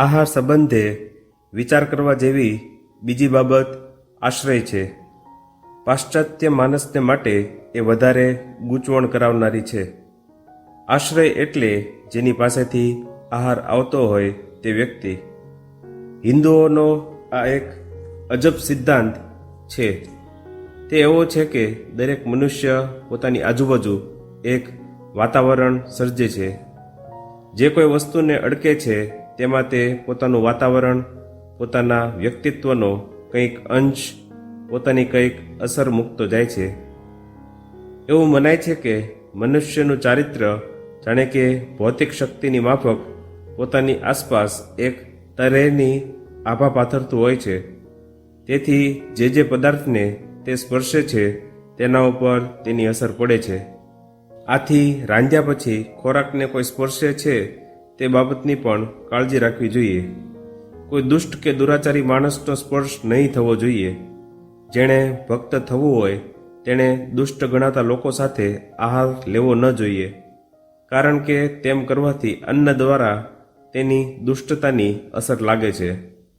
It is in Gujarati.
આહાર સંબંધે વિચાર કરવા જેવી બીજી બાબત આશ્રય છે. પાશ્ચાત્ય માનસને માટે એ વધારે ગૂંચવણ કરાવનારી છે. આશ્રય એટલે જેની પાસેથી આહાર આવતો હોય તે વ્યક્તિ. હિન્દુઓનો આ એક અજબ સિદ્ધાંત છે. તે એવો છે કે દરેક મનુષ્ય પોતાની આજુબાજુ એક વાતાવરણ સર્જે છે. જે કોઈ વસ્તુને અડકે છે તેમાં તે પોતાનું વાતાવરણ, પોતાના વ્યક્તિત્વનો કંઈક અંશ, પોતાની કંઈક અસર મૂકતો જાય છે. એવું મનાય છે કે મનુષ્યનું ચારિત્ર જાણે કે ભૌતિક શક્તિની માફક પોતાની આસપાસ એક તરેની આભા પાથરતું હોય છે. તેથી જે જે પદાર્થને તે સ્પર્શે છે, તેના ઉપર તેની અસર પડે છે. આથી રાંધ્યા પછી ખોરાકને કોઈ સ્પર્શે છે તે બાબતની પણ કાળજી રાખવી જોઈએ. કોઈ દુષ્ટ કે દુરાચારી માણસનો સ્પર્શ નહીં થવો જોઈએ. જેણે ભક્ત થવું હોય, તેણે દુષ્ટ ગણાતા લોકો સાથે આહાર લેવો ન જોઈએ. કારણ કે તેમ કરવાથી અન્ન દ્વારા તેની દુષ્ટતાની અસર લાગે છે.